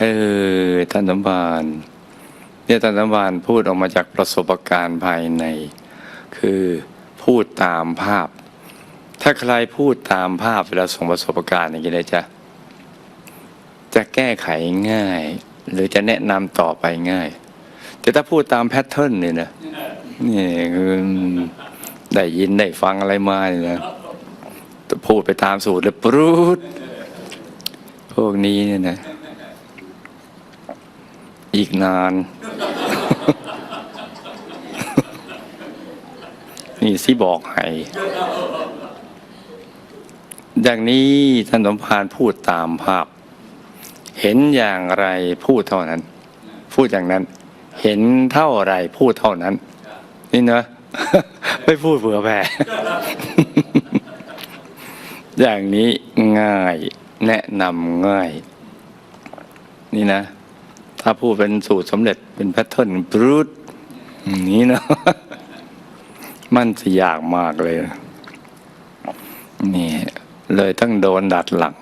เออท่านสมบานเนี่ยท่านสมบานพูดออกมาจากประสบการณ์ภายใน คือพูดตามภาพ ถ้าใครพูดตามภาพเวลาส่งประสบการณ์อย่างนี้เลยจะจะแก้ไขง่าย หรือจะแนะนำต่อไปง่าย แต่ถ้าพูดตามแพทเทิร์นเนี่ยนะนี่คือได้ยินได้ฟังอะไรมาเนี่ยนะพูดไปตามสูตรแล้วปรุดพวกนี้เนี่ยนะ อีกนาน นี่สิบอกให้อย่างนี้ท่านสมภารพูดตามภาพ เห็นอย่างไรพูดเท่านั้น พูดอย่างนั้น เห็นเท่าไรพูดเท่านั้น นี่เนะไม่พูดเผื่อแผ่อย่างนี้ง่ายแนะนำง่าย นี่นะ ถ้าพูดเป็นสูตรสำเร็จเป็นแพทเทิร์นบรูดอย่างนี้นะมันจะยากมากเลยนะนี่ เลยต้องโดนดัดหลัง